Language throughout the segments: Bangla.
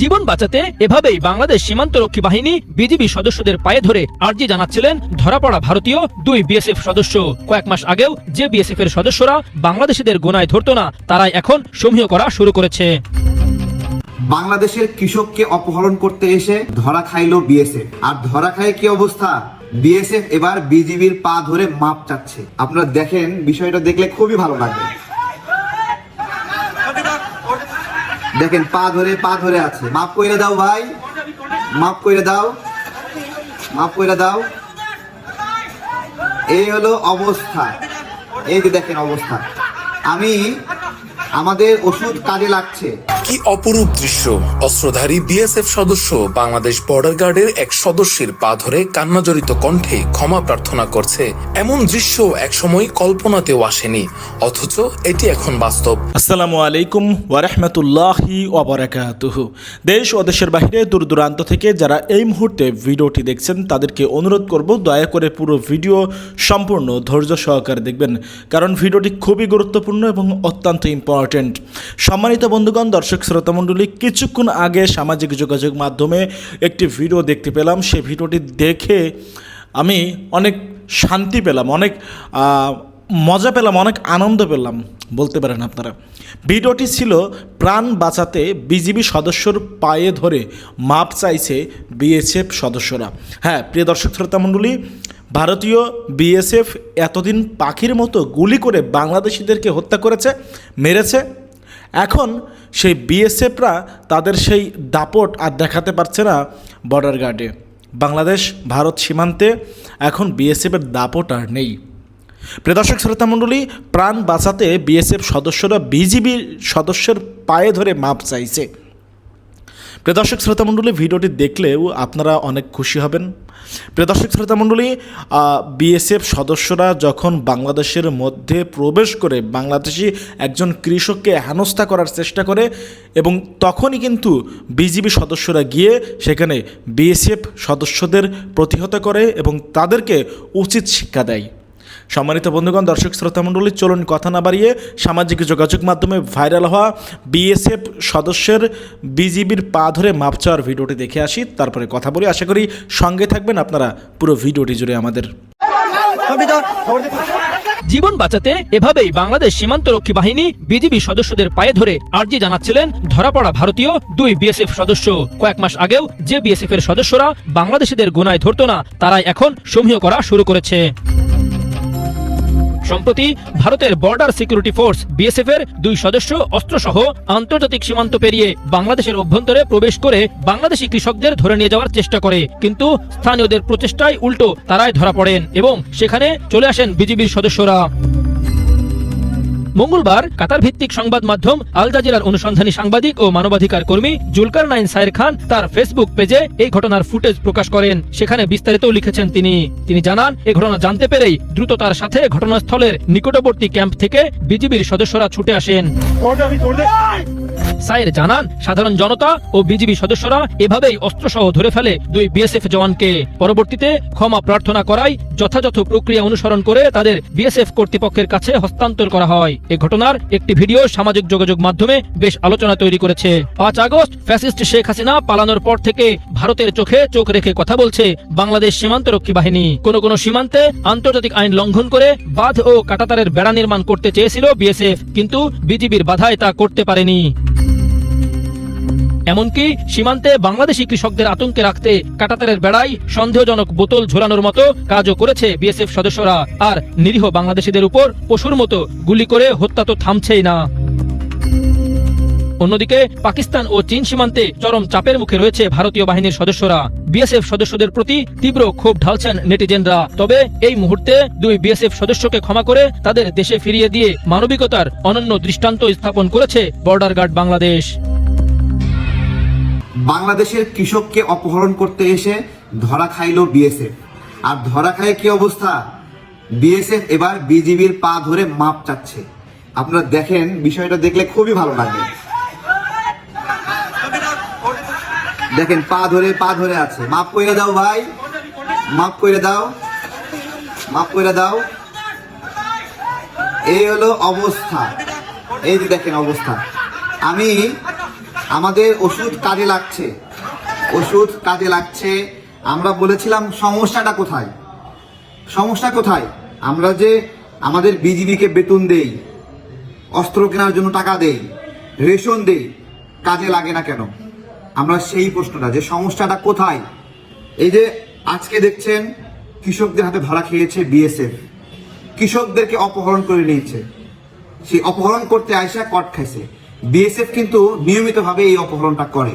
জীবন বাঁচাতে এভাবেই বাংলাদেশ সীমান্তরক্ষী বাহিনী বিজিবি সদস্যদের পায়ে ধরে আর্জি জানাচ্ছিলেন ধরা পড়া ভারতীয় দুই বিএসএফ সদস্য। কয়েক মাস আগেও যে বিএসএফ এর সদস্যরা বাংলাদেশিদের গোনায় ধরতো না তারাই এখন সমীহ করা শুরু করেছে। বাংলাদেশের কৃষককে অপহরণ করতে এসে ধরা খাইলো বিএসএফ। আর ধরা খায় কি অবস্থা? বিএসএফ এবার বিজিবির পা ধরে মাপ চাচ্ছে। আপনারা দেখেন বিষয়টা দেখলে খুবই ভালো লাগবে। দেখেন, পা ধরে পা ধরে আছে। মাফ কইরে দাও ভাই। মাফ কইরে দাও। মাফ কইরে দাও। এই হলো অবস্থা। এই যে দেখেন অবস্থা। আমি, আমাদের ওষুধ কাজে লাগছে। কি অপরূপ দৃশ্য। অস্ত্রধারী বিএসএফ সদস্য বাংলাদেশ বর্ডার গার্ডের এক সদস্যের পা ধরে কান্নাজড়িত কণ্ঠে ক্ষমা প্রার্থনা করছে। এমন দৃশ্য একসময় কল্পনাতেও আসেনি, অথচ এটি এখন বাস্তব। আসসালামু আলাইকুম ওয়ারহমতুল্লাহি ওবরাকাতুহু দেশ ও দেশের বাইরে দূর দূরান্ত থেকে যারা এই মুহূর্তে ভিডিওটি দেখছেন, তাদেরকে অনুরোধ করব দয়া করে পুরো ভিডিও সম্পূর্ণ ধৈর্য সহকারে দেখবেন, কারণ ভিডিওটি খুবই গুরুত্বপূর্ণ এবং অত্যন্ত ইম্পর্ট্যান্ট সম্মানিত বন্ধুগণ, দর্শক শ্রোতামণ্ডলী কিছুক্ষণ আগে সামাজিক যোগাযোগ মাধ্যমে একটি ভিডিও দেখতে পেলাম। সেই ভিডিওটি দেখে আমি অনেক শান্তি পেলাম, অনেক মজা পেলাম, অনেক আনন্দ পেলাম, বলতে পারেন আপনারা। ভিডিওটি ছিল প্রাণ বাঁচাতে বিজিবি সদস্যর পায়ে ধরে মাপ চাইছে বিএসএফ সদস্যরা। হ্যাঁ প্রিয় দর্শক শ্রোতামণ্ডলী ভারতীয় বিএসএফ এতদিন পাখির মতো গুলি করে বাংলাদেশিদেরকে হত্যা করেছে, মেরেছে এখন সেই বিএসএফরা তাদের সেই দাপট আর দেখাতে পারছে না বর্ডার গার্ডে বাংলাদেশ, ভারত সীমান্তে এখন বিএসএফের দাপট আর নেই। প্রিয় দর্শক, শ্রোতা মণ্ডলী, প্রাণ বাঁচাতে বিএসএফ সদস্যরা বিজিবি সদস্যের পায়ে ধরে মাপ চাইছে। প্রিয় দর্শক, শ্রোতা মণ্ডলী, ভিডিওটি দেখলেও আপনারা অনেক খুশি হবেন। প্রিয় দর্শক শ্রোতা মণ্ডলী বিএসএফ সদস্যরা যখন বাংলাদেশের মধ্যে প্রবেশ করে বাংলাদেশি একজন কৃষককে হেনস্থা করার চেষ্টা করে এবং তখনই কিন্তু বিজিবি সদস্যরা গিয়ে সেখানে বিএসএফ সদস্যদের প্রতিহত করে এবং তাদেরকে উচিত শিক্ষা দেয়। সম্মানিত বন্ধুগণ, দর্শক শ্রোতামণ্ডলী চলুন কথা না বাড়িয়ে সামাজিক যোগাযোগ মাধ্যমে ভাইরাল হওয়া বিএসএফ সদস্যের বিজিবির পা ধরে মাপ চাওয়ার ভিডিওটি দেখে আসি। তারপরে কথা বলি। আশা করি সঙ্গে থাকবেন আপনারা পুরো ভিডিওটি জুড়ে আমাদের। জীবন বাঁচাতে এভাবেই বাংলাদেশ সীমান্তরক্ষী বাহিনী বিজিবি সদস্যদের পায়ে ধরে আর্জি জানাচ্ছিলেন ধরা পড়া ভারতীয় দুই বিএসএফ সদস্য। কয়েক মাস আগেও যে বিএসএফ এর সদস্যরা বাংলাদেশিদের গোনায় ধরতো না, তারাই এখন সমীহ করা শুরু করেছে। সম্প্রতি ভারতের বর্ডার সিকিউরিটি ফোর্স বিএসএফ এর দুই সদস্য অস্ত্র সহ আন্তর্জাতিক সীমান্ত পেরিয়ে বাংলাদেশের অভ্যন্তরে প্রবেশ করে বাংলাদেশি কৃষকদের ধরে নিয়ে যাওয়ার চেষ্টা করে। কিন্তু স্থানীয়দের প্রচেষ্টায় উল্টো তারাই ধরা পড়েন এবং সেখানে চলে আসেন বিজিবির সদস্যরা। মঙ্গলবার কাতার ভিত্তিক সংবাদ মাধ্যম আল জাজিরার অনুসন্ধানী সাংবাদিক ও মানবাধিকার কর্মী জুলকার নাইন সায়ের খান তার ফেসবুক পেজে এই ঘটনার ফুটেজ প্রকাশ করেন। সেখানে বিস্তারিত লিখেছেন তিনি। তিনি জানান, এ ঘটনা জানতে পেরেই দ্রুত তার সাথে ঘটনাস্থলের নিকটবর্তী ক্যাম্প থেকে বিজিবির সদস্যরা ছুটে আসেন। সাইর জানান, সাধারণ জনতা ও বিজিবি সদস্যরা এভাবেই অস্ত্রসহ ধরে ফেলে দুই বিএসএফ জওয়ানকে। পরবর্তীতে ক্ষমা প্রার্থনা করায় যথাযথ প্রক্রিয়া অনুসরণ করে তাদের বিএসএফ কর্তৃপক্ষের কাছে হস্তান্তর করা হয়। এ ঘটনার একটি ভিডিও সামাজিক যোগাযোগ মাধ্যমে বেশ আলোচনা তৈরি করেছে। পাঁচ আগস্ট ফ্যাসিস্ট শেখ হাসিনা পালানোর পর থেকে ভারতের চোখে চোখ রেখে কথা বলছে বাংলাদেশ সীমান্তরক্ষী বাহিনী। কোন কোন সীমান্তে আন্তর্জাতিক আইন লঙ্ঘন করে বাঁধ ও কাটাতারের বেড়া নির্মাণ করতে চেয়েছিল বিএসএফ, কিন্তু বিজিবির বাধায় তা করতে পারেনি। এমনকি সীমান্তে বাংলাদেশি কৃষকদের আতঙ্কে রাখতে কাটাতারের বেড়াই সন্দেহজনক বোতল ঝোলানোর মতো কাজও করেছে বিএসএফ সদস্যরা। আর নিরীহ বাংলাদেশিদের উপর পশুর মতো গুলি করে হত্যা তো থামছেই না। অন্যদিকে পাকিস্তান ও চীন সীমান্তে চরম চাপের মুখে রয়েছে ভারতীয় বাহিনীর সদস্যরা। বিএসএফ সদস্যদের প্রতি তীব্র ক্ষোভ ঢালছেন নেটিজেনরা। তবে এই মুহূর্তে দুই বিএসএফ সদস্যকে ক্ষমা করে তাদের দেশে ফিরিয়ে দিয়ে মানবিকতার অনন্য দৃষ্টান্ত স্থাপন করেছে বর্ডার গার্ড বাংলাদেশ। বাংলাদেশের কৃষককে অপহরণ করতে এসে ধরা খাইলো বিএসএফ। আর ধরা খায় কি অবস্থা? বিএসএফ এবার বিজিবির পা ধরে মাপ চাচ্ছে। আপনারা দেখেন, বিষয়টা দেখলে খুবই ভালো লাগবে। দেখেন, পা ধরে পা ধরে আছে। মাপ কইরে দাও ভাই। মাপ কইরে দাও। মাপ কইরে দাও। এই হলো অবস্থা। এই যে দেখেন অবস্থা। আমি আমাদের ওষুধ কাজে লাগছে। ওষুধ কাজে লাগছে। আমরা বলেছিলাম, সমস্যাটা কোথায়? সমস্যা কোথায়? আমরা যে আমাদের বিজিবিকে বেতন দেই, অস্ত্র কেনার জন্য টাকা দেই, রেশন দেই, কাজে লাগে না কেন? আমরা সেই প্রশ্নটা, যে সমস্যাটা কোথায়? এই যে আজকে দেখছেন, কৃষকদের হাতে ধরা খেয়েছে বিএসএফ। কৃষকদেরকে অপহরণ করে নিয়েছে। সেই অপহরণ করতে আয়সা কট খাইছে। বিএসএফ কিন্তু নিয়মিতভাবে এই অপহরণটা করে।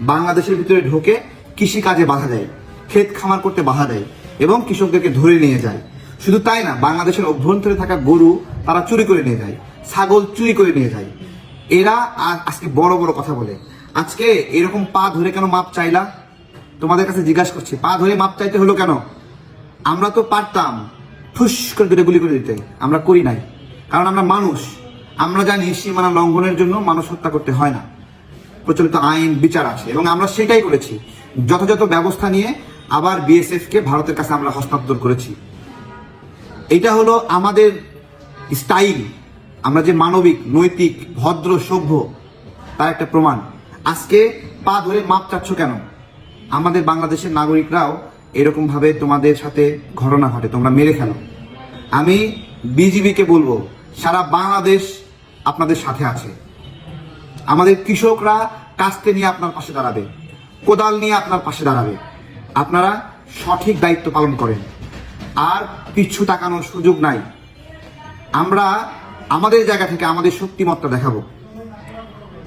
বাংলাদেশের ভিতরে ঢোকে কৃষি কাজে বাধা দেয়, ক্ষেত খামার করতে বাধা দেয় এবং কৃষকদেরকে ধরে নিয়ে যায়। শুধু তাই না, বাংলাদেশের অভ্যন্তরে থাকা গরু তারা চুরি করে নিয়ে যায়, ছাগল চুরি করে নিয়ে যায়। এরা আজকে বড় বড় কথা বলে। আজকে এরকম পা ধরে কেন মাপ চাইলা? তোমাদের কাছে জিজ্ঞাসা করছি, পা ধরে মাপ চাইতে হলো কেন? আমরা তো পারতাম ঠুস করে দুটো গুলি করে দিতে, আমরা করি নাই। কারণ আমরা মানুষ। আমরা জানি সীমানা লঙ্ঘনের জন্য মানুষ হত্যা করতে হয় না। প্রচলিত আইন, বিচার আছে। এবং আমরা সেটাই করেছি। যথাযথ ব্যবস্থা নিয়ে আবার বিএসএফ কে ভারতের কাছে আমরা হস্তান্তর করেছি। এটা হলো আমাদের স্টাইল। আমরা যে মানবিক, নৈতিক, ভদ্র, সভ্য, তার একটা প্রমাণ। আজকে পা ধরে মাপ চাচ্ছ কেন? আমাদের বাংলাদেশের নাগরিকরাও এরকম ভাবে তোমাদের সাথে ঘটনা ঘটে, তোমরা মেরে খেলো আমি বিজিবিকে বলব, সারা বাংলাদেশ আপনাদের সাথে আছে। আমাদের কৃষকরা কাস্তে নিয়ে আপনার পাশে দাঁড়াবে, কোদাল নিয়ে আপনার পাশে দাঁড়াবে। আপনারা সঠিক দায়িত্ব পালন করেন। আর পিছু তাকানোর সুযোগ নাই। আমরা আমাদের জায়গা থেকে আমাদের শক্তিমত্তা দেখাবো।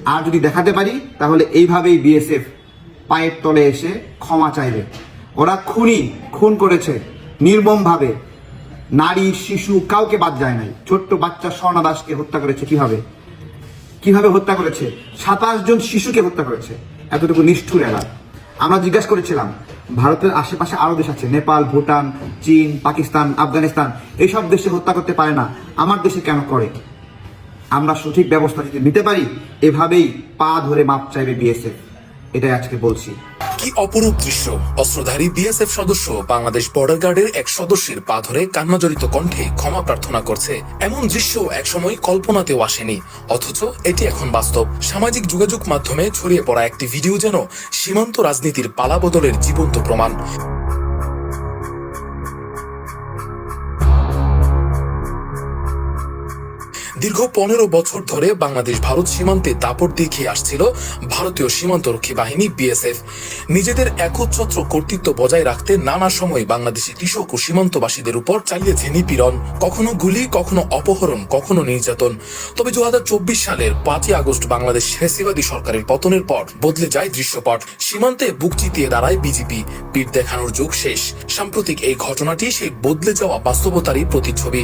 আর যদি দেখাতে পারি, তাহলে এইভাবেই বিএসএফ পায়ের তলে এসে ক্ষমা চাইবে। ওরা খুনি, খুন করেছে, নির্মমভাবে। নারী, শিশু, কাউকে বাদ যায় নাই। ছোট্ট বাচ্চা স্বর্ণা দাসকে হত্যা করেছে কীভাবে? কীভাবে হত্যা করেছে? সাতাশ জন শিশুকে হত্যা করেছে। এতটুকু নিষ্ঠুর এরা। আমরা জিজ্ঞাসা করেছিলাম, ভারতের আশেপাশে আরও দেশ আছে, নেপাল, ভুটান, চীন, পাকিস্তান, আফগানিস্তান, এইসব দেশে হত্যা করতে পারে না। আমার দেশে কেন করে? আমরা সঠিক ব্যবস্থা যদি নিতে পারি, এভাবেই পা ধরে মাপ চাইবে বিএসএফ। এটাই আজকে বলছি। কি অপরূপ দৃশ্য। অস্ত্রধারী বিএসএফ সদস্য বাংলাদেশ বর্ডার গার্ডের এক সদস্যের পা ধরে কান্নাজড়িত কণ্ঠে ক্ষমা প্রার্থনা করছে। এমন দৃশ্য একসময় কল্পনাতেও আসেনি, অথচ এটি এখন বাস্তব। সামাজিক যোগাযোগ মাধ্যমে ছড়িয়ে পড়া একটি ভিডিও যেন সীমান্ত রাজনীতির পালা বদলের জীবন্ত প্রমাণ। দীর্ঘ পনেরো বছর ধরে বাংলাদেশ ভারত সীমান্তে দাপট দেখিয়ে আসছিল ভারতীয় সীমান্তরক্ষী বাহিনী বিএসএফ। নিজেদের একচ্ছত্র কর্তৃত্ব বজায় রাখতে নানা সময় বাংলাদেশি কৃষক ও সীমান্তবাসীদের উপর চালিয়েছে নিপীড়ন। কখনো গুলি, কখনো অপহরণ, কখনো নির্যাতন। তবে দু হাজার চব্বিশ সালের পাঁচই আগস্ট বাংলাদেশ ফেসিবাদী সরকারের পতনের পর বদলে যায় দৃশ্যপট। সীমান্তে বুক চিতিয়ে দাঁড়ায় বিজেপি পিঠ দেখানোর যুগ শেষ। সাম্প্রতিক এই ঘটনাটি সেই বদলে যাওয়া বাস্তবতারই প্রতিচ্ছবি।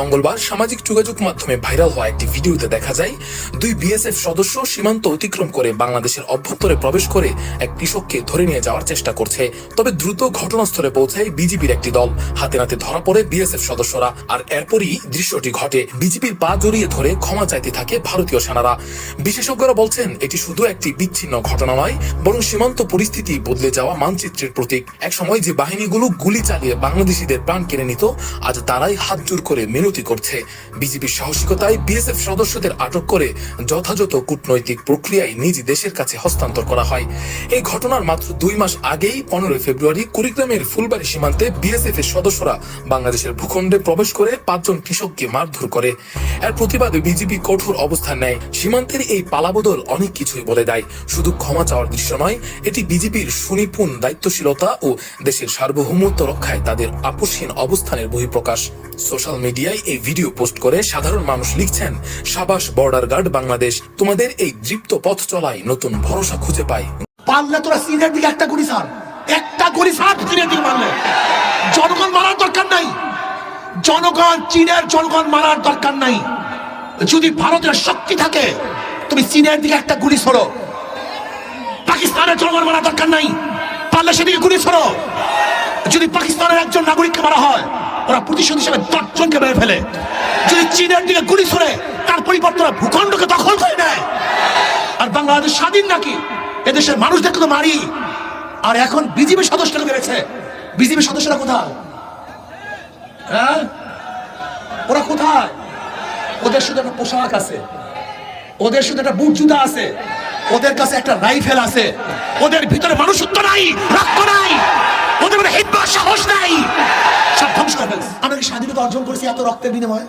মঙ্গলবার সামাজিক যোগাযোগ মাধ্যমে ভাইরাল হওয়া একটি ভিডিওতে দেখা যায়, দুই বিএসএফ সদস্য সীমান্ত অতিক্রম করে বাংলাদেশের অভ্যন্তরে প্রবেশ করে এক কৃষককে ধরে নিয়ে যাওয়ার চেষ্টা করছে। তবে দ্রুত ঘটনাস্থলে পৌঁছায় বিজিবির একটি দল। হাতে নাতে ধরা পড়ে বিএসএফ সদস্যরা। আর এরপরই দৃশ্যটি ঘটে। বিজিবির পা জড়িয়ে ধরে ক্ষমা চাইতে থাকে ভারতীয় সেনারা। বিশেষজ্ঞরা বলছেন, এটি শুধু একটি বিচ্ছিন্ন ঘটনা নয়, বরং সীমান্ত পরিস্থিতি বদলে যাওয়া মানচিত্রের প্রতীক। এক সময় যে বাহিনীগুলো গুলি চালিয়ে বাংলাদেশিদের প্রাণ কেড়ে নিত, আজ তারাই হাত জোর করে মিনতি করছে। বিজেপির সাহসিকতায় বিএসএফ সদস্যদের আটক করে যথাযথ কূটনৈতিক প্রক্রিয়ায় নিজ দেশের কাছে হস্তান্তর করা হয়। এই ঘটনার মাত্র দুই মাস আগেই পনেরোই ফেব্রুয়ারি কুড়িগ্রামের ফুলবাড়ি সীমান্তে বিএসএফ এর সদস্যরা বাংলাদেশের ভূখণ্ডে প্রবেশ করে পাঁচজন কৃষককে মারধর করে। এর প্রতিবাদে বিজেপি কঠোর অবস্থান নেয়। সীমান্তের এই পালাবদল অনেক কিছুই বলে দেয়। শুধু ক্ষমা চাওয়ার দৃশ্য নয়, এটি বিজেপির সুনিপুণ দায়িত্বশীলতা ও দেশের সার্বভৌমত্ব রক্ষায় তাদের আপোষহীন অবস্থানের বহিঃপ্রকাশ। সোশ্যাল মিডিয়ায় এই ভিডিও পোস্ট করে সাধারণ মানুষ লিখছেন, সাবাস বর্ডার গার্ড বাংলাদেশ, তোমাদের এই দৃপ্ত পথ চলায় নতুন ভরসা খুঁজে পায় পারলে তোরা চীনের দিকে একটা গুলি ছাড় একটা গুলি ছাড় চীনের দিকে মারলে জনগণ মারার দরকার নাই। জনগণ, চীনের জনগণ মারার দরকার নাই। যদি ভারতের শক্তি থাকে, তুমি চীনের দিকে একটা গুলি ছোড়ো। পাকিস্তানের জনগণ মারার দরকার নাই। পারলে সেদিকে গুলি ছোড়ো। যদি পাকিস্তানের একজন নাগরিককে মারা হয় ওরা প্রতিশোধ হিসেবে দশজনকে মেরে ফেলে। যদি চীনের দিকে গুলি ছোড়ে, তার পরিবর্তে ওরা ভূখণ্ডকে দখল করে নেয়। আর বাংলাদেশ স্বাধীন নাকি? এদেশের মানুষদেরকে তো মারি। আর এখন বিজেপি সদস্যরা বেড়েছে বিজেপি সদস্যরা কোথায়? হ্যাঁ? ওরা কোথায়? ওদের শুধু একটা পোশাক আছে। ওদের শুধু একটা বুট জুতা আছে। ওদের কাছে একটা রাইফেল আছে। ওদের ভিতরে মানুষত্ব নাই, রক্ত নাই, ওদের মধ্যে হিম্মত সাহস নাই। সব ধ্বংস করে। আমরা কি স্বাধীনতা অর্জন করেছি এত রক্তের বিনিময়ে?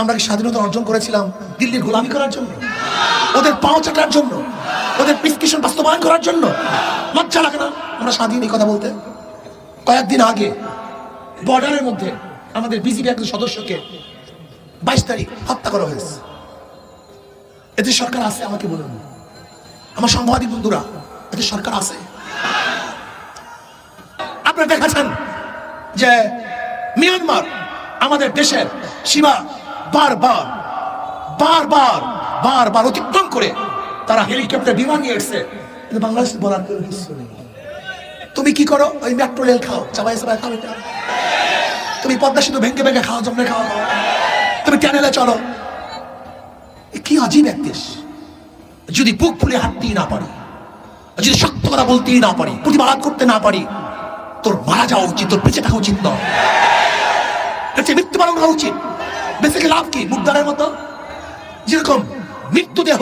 আমরা কি স্বাধীনতা অর্জন করেছিলাম দিল্লির গোলামি করার জন্য? ওদের পাও চাটার জন্য? ওদের প্রিসক্রিপশন বাস্তবায়ন করার জন্য? লজ্জা লাগে না? আমরা স্বাধীন এই কথা বলতে? কয়েকদিন আগে বর্ডারের মধ্যে আমাদের বিজিবি একজন সদস্যকে বাইশ তারিখ হত্যা করা হয়েছে। এতে সরকার আছে, আমাকে বলুন। আমার সাংবাদিক বন্ধুরা এতে সরকার আছে। আপনারা দেখেছেন যে মিয়ানমার আমাদের দেশের সীমা বারবার বারবার বারবার অতিক্রম করে তারা হেলিকপ্টার বিমান নিয়ে এসছে। কিন্তু বাংলাদেশ বলার কোনো কিছু নেই। তুমি কি করো? ওই মেট্রো রেল খাও, চাবাই চাবাই খাও এটা। তুমি পদ্মা সেতু ভেঙে ভেঙে খাও খাওয়া খাও। তুমি ক্যানেলে চলো। কি অজীব এক দেশ। যদি বুক ফুলে হাঁটতেই না পারি, যদি শক্ত কথা বলতেই না পারি, প্রতিবাদ করতে না পারি, তোর মারা যাওয়া উচিত, তোর বেঁচে থাকা উচিত নয়। চেয়ে মৃত্যুবরণ হওয়া উচিত। বেঁচে গিয়ে লাভ কি? মুদ্রার মতো? যেরকম মৃত্যুদেহ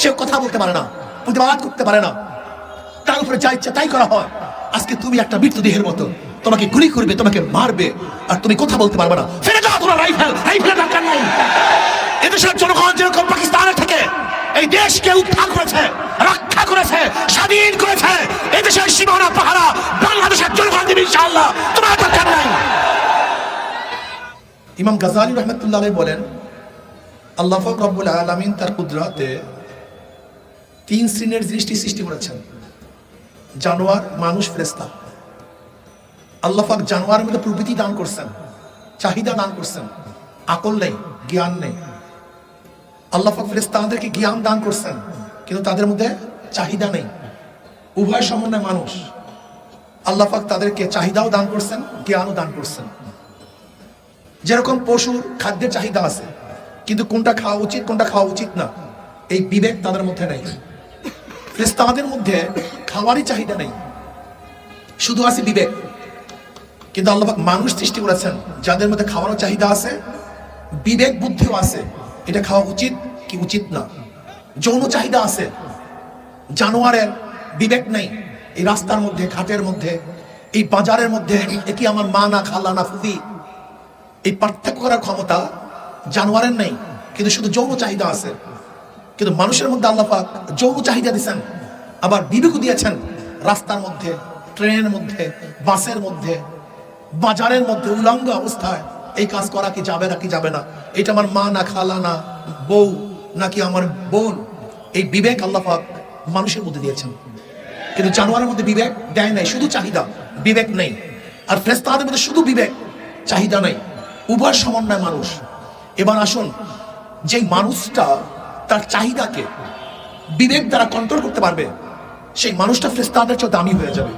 সে কথা বলতে পারে না, প্রতিবাদ করতে পারে না। তার উপরে যা ইচ্ছা তাই করা হয়। আজকে তুমি একটা মৃত্যু দেহের মতো, তোমাকে গুলি করবে, তোমাকে মারবে, আর তুমি কথা বলতে পারবে না। ফেলে যাও তোমার রাইফেল, রাইফেলের দরকার নাই। এদেশের জনগণ যেরকম পাকিস্তানের থেকে এই দেশকে উদ্ধার করেছে, রক্ষা করেছে, স্বাধীন করেছে। এদেশের সীমানা পাহারা বাংলাদেশের জনগণ দেবে ইনশাআল্লাহ। তোমার দরকার নাই। ইমাম গাজালি রহমতুল্লাহ বলেন, আল্লাহ রব্বুল আলামিন তার কুদরাতে তিন শ্রেণির দৃষ্টি সৃষ্টি করেছেন। জানোয়ার, মানুষ ফেরেস্তা আল্লাহ পাক জানোয়ারের মধ্যে প্রবৃতি দান করছেন, চাহিদা দান করছেন। আকল নেই, জ্ঞান নেই। আল্লাহ ফেরেস্তাদেরকে জ্ঞান দান করছেন, কিন্তু তাদের মধ্যে চাহিদা নেই। উভয় সমন্বয় মানুষ। আল্লাহ পাক তাদেরকে চাহিদাও দান করছেন, জ্ঞানও দান করছেন। যেরকম পশুর খাদ্যের চাহিদা আছে, কিন্তু কোনটা খাওয়া উচিত, কোনটা খাওয়া উচিত না, এই বিবেক তাদের মধ্যে নেই। ফেরেশতাদের মধ্যে খাওয়ারই চাহিদা নেই। শুধু আছে বিবেক। কিন্তু আল্লাহ মানুষ সৃষ্টি করেছেন, যাদের মধ্যে খাওয়ারও চাহিদা আছে, বিবেক বুদ্ধিও আছে। এটা খাওয়া উচিত কি উচিত না? যৌন চাহিদা আছে। জানোয়ারের বিবেক নেই। এই রাস্তার মধ্যে, ঘাটের মধ্যে, এই বাজারের মধ্যে, এ কি আমার মা না খালা না ফুফি? এই পার্থক্য করার ক্ষমতা জানোয়ারের নেই। কিন্তু শুধু যৌন চাহিদা আছে। কিন্তু মানুষের মধ্যে আল্লাহ পাক যৌন চাহিদা দিয়েছেন আবার বিবেকও দিয়েছেন রাস্তার মধ্যে, ট্রেনের মধ্যে, বাসের মধ্যে, বাজারের মধ্যে উলঙ্গ অবস্থায়। এই কাজ করা কি যাবে না কি যাবে না? এটা আমার মা না খালা না বউ নাকি আমার বোন? এই বিবেক আল্লাহ পাক মানুষের মধ্যে দিয়েছেন। কিন্তু জানোয়ারের মধ্যে বিবেক দেয় নাই, শুধু চাহিদা, বিবেক নেই। আর ফ্রেস্তাদের মধ্যে শুধু বিবেক, চাহিদা নেই। উভয় সমন্বয় মানুষ। এবার আসুন, যেই মানুষটা তার চাহিদাকে বিবেক দ্বারা কন্ট্রোল করতে পারবে, সেই মানুষটা ফ্রেস্তাদের চেয়ে দামি হয়ে যাবে।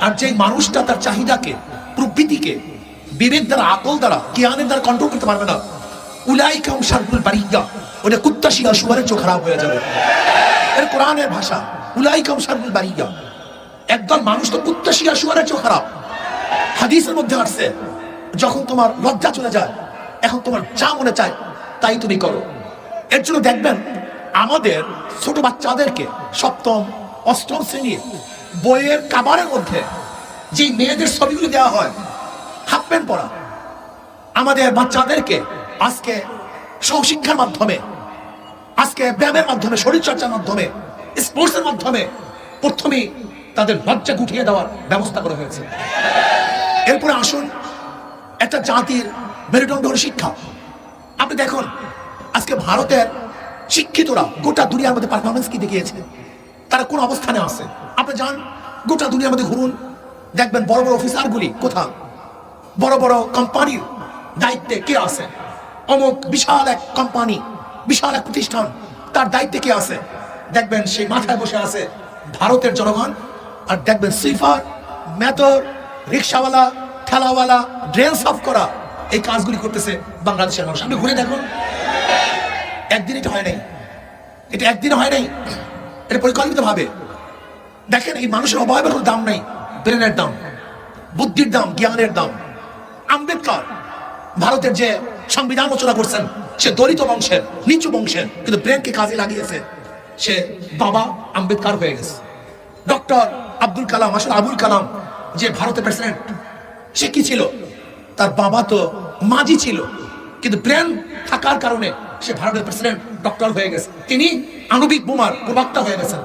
আর যেই মানুষটা তার চাহিদাকে প্রবৃতিকে বিবেক দ্বারা, আকল দ্বারা, জ্ঞানের দ্বারা কন্ট্রোল করতে পারবে না। উলাই কাম সারকুল বারিয়া ওটা কুত্তা শিয়া সুবারের চোখ খারাপ হয়ে যাবে। এর কোরআনের ভাষা উলাই কাম সারকুল বারিয়া একদল মানুষ তো কুত্তা শিয়া সুবারের চোখ খারাপ। হাদিসের মধ্যে আসছে, যখন তোমার লজ্জা চলে যায়, এখন তোমার যা মনে চায়, তাই তুমি করো। এর জন্য দেখবেন, আমাদের ছোট বাচ্চাদেরকে সপ্তম, অষ্টম শ্রেণির বইয়ের কাবারের মধ্যে যে মেয়েদের ছবিগুলো দেওয়া হয় হাফ প্যান্ট পরা। আমাদের বাচ্চাদেরকে আজকে সহশিক্ষার মাধ্যমে, আজকে ব্যায়ামের মাধ্যমে, শরীরচর্চার মাধ্যমে স্পোর্টসের মাধ্যমে প্রথমে তাদের লজ্জা গুটিয়ে দেওয়ার ব্যবস্থা করা হয়েছে। এরপরে আসুন, একটা জাতির মেরুদণ্ড হলো শিক্ষা। আপনি দেখুন, আজকে ভারতের শিক্ষিতরা গোটা দুনিয়ার মধ্যে পারফরমেন্স কি দেখিয়েছে? তারা কোন অবস্থানে আছে? আপনি যান, গোটা দুনিয়ার মধ্যে ঘুরুন, দেখবেন বড় বড় অফিসারগুলি কোথাও বড় বড় কোম্পানির দায়িত্বে কে আছে? অমুক বিশাল এক কোম্পানি বিশাল এক প্রতিষ্ঠান, তার দায়িত্বে কে আছে? দেখবেন সেই মাথায় বসে আছে ভারতের জনগণ, আর দেখবেন সুইফার মেথর রিক্সাওয়ালা, ঠেলাওয়ালা, ড্রেন সাফ করা এই কাজগুলি করতেছে বাংলাদেশের মানুষ। আপনি ঘুরে দেখুন। একদিন এটা হয় নাই। এটা একদিন হয় নাই। এটা পরিকল্পিত ভাবে দেখেন এই মানুষের অবয়বের কোনো দাম নেই। ব্রেনের দাম, বুদ্ধির দাম, জ্ঞানের দাম। আম্বেদকর ভারতের যে সংবিধান রচনা করছেন, সে দলিত বংশের, নিচু বংশের, কিন্তু ব্রেনকে কাজে লাগিয়েছে, সে বাবা আম্বেদকর হয়ে গেছে। ডক্টর আব্দুল কালাম, আসলে আবুল কালাম, যে ভারতের প্রেসিডেন্ট, সে কি ছিল? তার বাবা তো মাঝি ছিল, কিন্তু ব্রেন থাকার কারণে সে ভারতের প্রেসিডেন্ট, ডক্টর হয়ে গেছে। তিনি আণবিক বোমার প্রবক্তা হয়ে গেছেন।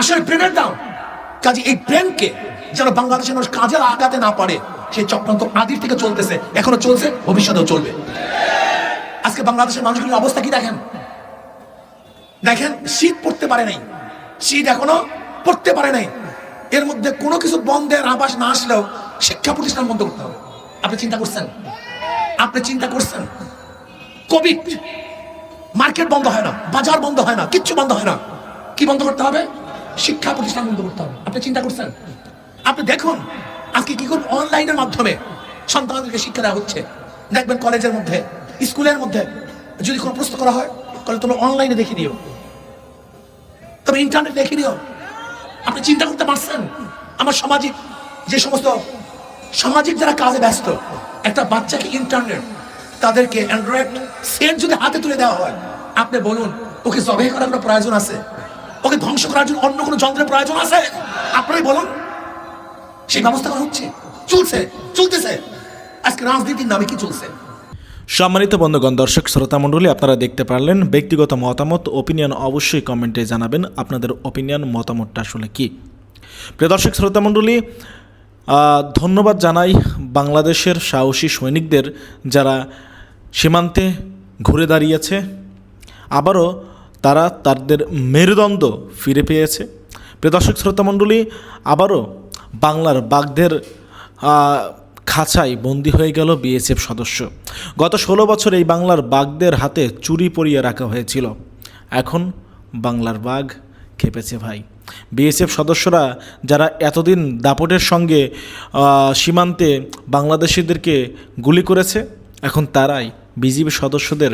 আসলে ব্রেনের দাম, কাজে এই ব্রেনকে যেন বাংলাদেশের মানুষ কাজে লাগাতে না পারে সেই চক্রান্ত আদির থেকে চলতেছে, এখনও চলছে, ভবিষ্যতেও চলবে। আজকে বাংলাদেশের মানুষগুলোর অবস্থা কি দেখেন? দেখেন, শীত পড়তে পারে নাই। শীত এখনও পড়তে পারে নাই। এর মধ্যে কোনো কিছু বন্ধের আবাস না আসলেও শিক্ষা প্রতিষ্ঠান বন্ধ করতে হবে। আপনি চিন্তা করছেন? আপনি চিন্তা করছেন? কোভিড মার্কেট বন্ধ হয় না, বাজার বন্ধ হয় না, কিচ্ছু বন্ধ হয় না। কি বন্ধ করতে হবে? শিক্ষা প্রতিষ্ঠান বন্ধ করতে হবে। আপনি চিন্তা করছেন? আপনি দেখুন আজকে কি করুন অনলাইনের মাধ্যমে সন্তানদেরকে শিক্ষা দেওয়া হচ্ছে। দেখবেন কলেজের মধ্যে স্কুলের মধ্যে যদি কোনো প্রশ্ন করা হয়, তাহলে তোমরা অনলাইনে দেখে নিও। তবে ইন্টারনেট দেখে নিও। আপনি চিন্তা করতে পারছেন? আমার সামাজিক যে সমস্ত সামাজিক যারা কাজে ব্যস্ত, একটা বাচ্চাকে ইন্টারনেট তাদেরকে অ্যান্ড্রয়েড সেট যদি হাতে তুলে দেওয়া হয়, আপনি বলুন, ওকে জবে করার কোনো প্রয়োজন আছে? ওকে ধ্বংস করার জন্য অন্য কোনো যন্ত্রের প্রয়োজন আছে? আপনারাই বলুন। সেই ব্যবস্থা করা হচ্ছে। চলছে, চলতেছে। আজকে রাজনীতির নামে কি চলছে? সম্মানিত বন্ধুগণ, দর্শক শ্রোতা মণ্ডলী, আপনারা দেখতে পারলেন ব্যক্তিগত মতামত ওপিনিয়ন অবশ্যই কমেন্টে জানাবেন। আপনাদের ওপিনিয়ন মতামতটা আসলে কি? প্রিয় দর্শক শ্রোতা মণ্ডলী ধন্যবাদ জানাই বাংলাদেশের সাহসী সৈনিকদের যারা সীমান্তে ঘুরে দাঁড়িয়েছে। আবারও তারা তাদের মেরুদণ্ড ফিরে পেয়েছে। প্রিয় দর্শক শ্রোতা মণ্ডলী, আবারও বাংলার বাঘদের আহ, খাঁচায় বন্দি হয়ে গেল বিএসএফ সদস্য। গত ষোলো বছর এই বাংলার বাঘদের হাতে চুরি পরিয়ে রাখা হয়েছিল। এখন বাংলার বাঘ খেপেছে ভাই। বিএসএফ সদস্যরা যারা এতদিন দাপটের সঙ্গে সীমান্তে বাংলাদেশিদেরকে গুলি করেছে এখন তারাই বিজিবি সদস্যদের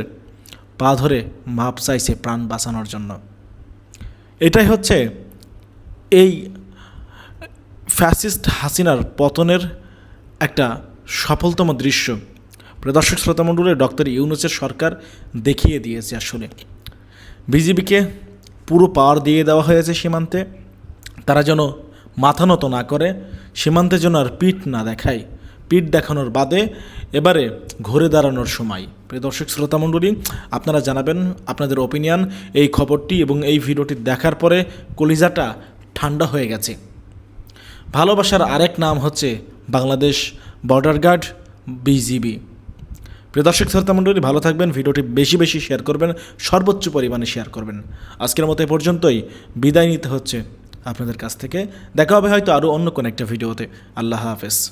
পা ধরে মাপ চাইছে প্রাণ বাঁচানোর জন্য। এটাই হচ্ছে এই ফ্যাসিস্ট হাসিনার পতনের একটা সফলতম দৃশ্য। প্রদর্শক শ্রোতামণ্ডলে ডক্টর ইউনুসের সরকার দেখিয়ে দিয়েছে আসলে। বিজিবিকে পুরো পাওয়ার দিয়ে দেওয়া হয়েছে সীমান্তে। তারা যেন মাথা নত না করে, সীমান্তে যেন আর পিঠ না দেখায়। পিঠ দেখানোর বাদে এবারে ঘুরে দাঁড়ানোর সময়। প্রিয় দর্শক শ্রোতামণ্ডলী আপনারা জানাবেন আপনাদের ওপিনিয়ন এই খবরটি এবং এই ভিডিওটি দেখার পরে কলিজাটা ঠান্ডা হয়ে গেছে। ভালোবাসার আরেক নাম হচ্ছে বাংলাদেশ বর্ডার গার্ড বিজিবি প্রিয় দর্শক, শ্রোতা মণ্ডলী, ভালো থাকবেন, ভিডিওটি বেশি বেশি শেয়ার করবেন, সর্বোচ্চ পরিমাণে শেয়ার করবেন। আজকের মতো এ পর্যন্তই, বিদায় নিতে হচ্ছে আপনাদের কাছ থেকে। দেখা হবে হয়তো আরও অন্য কোনো একটা ভিডিওতে। আল্লাহ হাফেজ।